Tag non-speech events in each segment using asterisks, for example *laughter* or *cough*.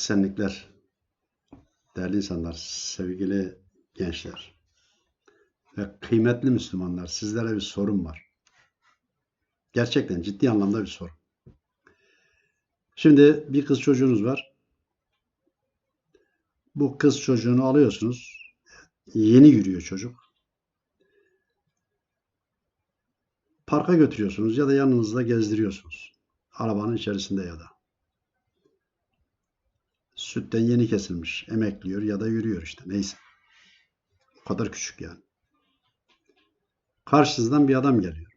Esenlikler, değerli insanlar, sevgili gençler ve kıymetli Müslümanlar, sizlere bir sorum var. Gerçekten ciddi anlamda bir soru. Şimdi bir kız çocuğunuz var. Bu kız çocuğunu alıyorsunuz. Yeni yürüyor çocuk. Parka götürüyorsunuz ya da yanınızda gezdiriyorsunuz. Arabanın içerisinde ya da. Sütten yeni kesilmiş. Emekliyor ya da yürüyor işte. Neyse. O kadar küçük yani. Karşınızdan bir adam geliyor.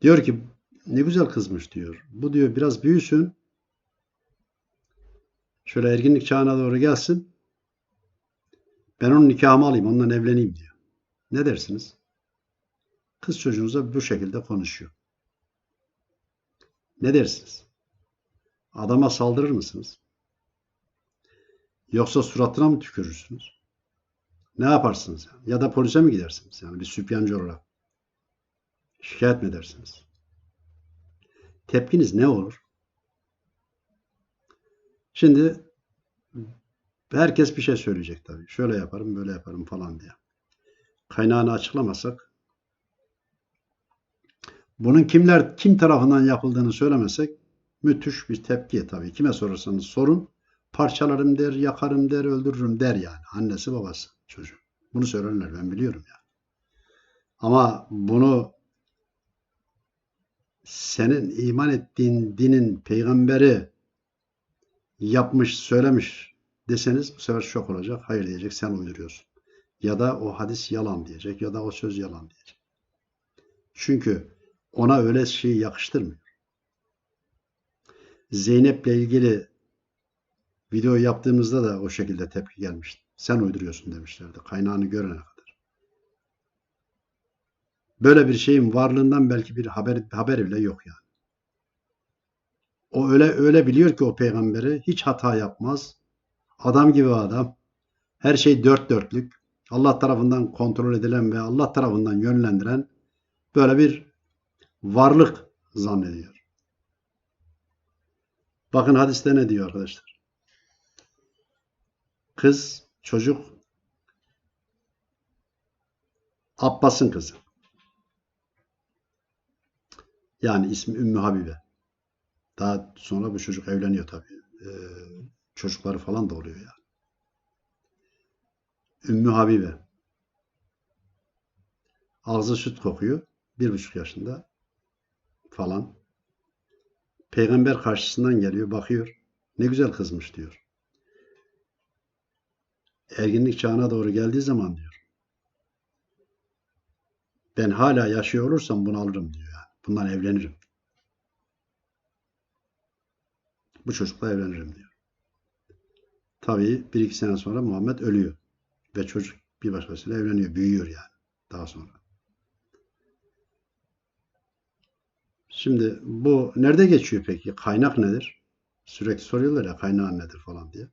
Diyor ki ne güzel kızmış diyor. Bu diyor biraz büyüsün. Şöyle erginlik çağına doğru gelsin. Ben onun nikahımı alayım, onunla evleneyim diyor. Ne dersiniz? Kız çocuğunuza bu şekilde konuşuyor. Ne dersiniz? Adama saldırır mısınız? Yoksa suratına mı tükürürsünüz? Ne yaparsınız? Yani? Ya da polise mi gidersiniz? Yani bir sübyancı olarak. Şikayet mi edersiniz? Tepkiniz ne olur? Şimdi herkes bir şey söyleyecek tabii. Şöyle yaparım, böyle yaparım falan diye. Kaynağını açıklamasak bunun kimler kim tarafından yapıldığını söylemesek müthiş bir tepki tabii. Kime sorarsanız sorun parçalarım der, yakarım der, öldürürüm der yani. Annesi babası çocuğu. Bunu söylerler ben biliyorum yani. Ama bunu senin iman ettiğin dinin peygamberi yapmış, söylemiş deseniz bu sefer şok olacak. Hayır diyecek, sen uyduruyorsun. Ya da o hadis yalan diyecek ya da o söz yalan diyecek. Çünkü ona öyle şey yakıştırmıyor. Zeynep'le ilgili video yaptığımızda da o şekilde tepki gelmişti. Sen uyduruyorsun demişlerdi. Kaynağını görene kadar. Böyle bir şeyin varlığından belki bir haber haber bile yok yani. O öyle öyle biliyor ki o peygamberi hiç hata yapmaz. Adam gibi adam. Her şey dört dörtlük. Allah tarafından kontrol edilen ve Allah tarafından yönlendiren böyle bir varlık zannediyor. Bakın hadiste ne diyor arkadaşlar? Kız, çocuk Abbas'ın kızı. Yani ismi Ümmü Habibe. Daha sonra bu çocuk evleniyor tabii. Ee, çocukları falan da oluyor yani. Ümmü Habibe. Ağzı süt kokuyor. Bir buçuk yaşında falan. Peygamber karşısından geliyor, bakıyor. Ne güzel kızmış diyor. Erginlik çağına doğru geldiği zaman diyor. Ben hala yaşıyor olursam bunu alırım diyor. Yani. Bundan evlenirim. Bu çocukla evlenirim diyor. Tabii bir iki sene sonra Muhammed ölüyor. Ve çocuk bir başkasıyla evleniyor. Büyüyor yani. Daha sonra. Şimdi bu nerede geçiyor peki? Kaynak nedir? Sürekli soruyorlar ya kaynağı nedir falan diye.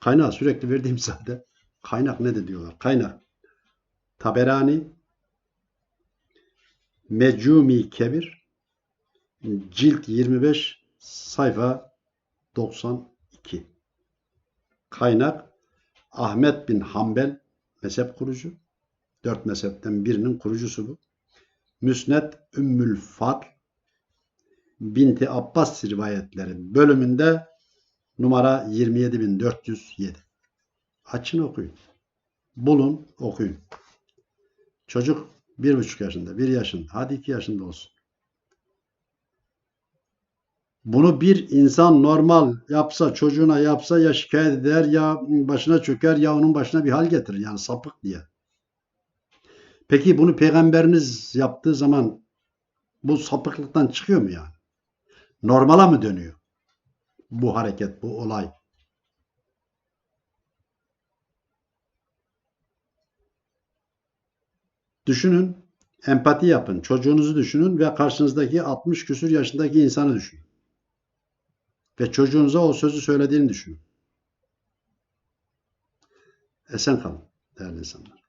Kaynağı sürekli verdiğim *laughs* zaten. Kaynak nedir diyorlar. Kaynak. Taberani Mecumi Kebir Cilt 25 sayfa 92 Kaynak Ahmet bin Hanbel mezhep kurucu. Dört mezhepten birinin kurucusu bu. Müsned Ümmül Fadl Binti Abbas rivayetleri bölümünde numara 27407. Açın okuyun. Bulun okuyun. Çocuk bir buçuk yaşında, bir yaşında, hadi iki yaşında olsun. Bunu bir insan normal yapsa, çocuğuna yapsa ya şikayet eder ya başına çöker ya onun başına bir hal getirir. Yani sapık diye. Peki bunu peygamberiniz yaptığı zaman bu sapıklıktan çıkıyor mu yani? Normala mı dönüyor? Bu hareket, bu olay. Düşünün, empati yapın, çocuğunuzu düşünün ve karşınızdaki 60 küsür yaşındaki insanı düşünün. Ve çocuğunuza o sözü söylediğini düşünün. Esen kalın değerli insanlar.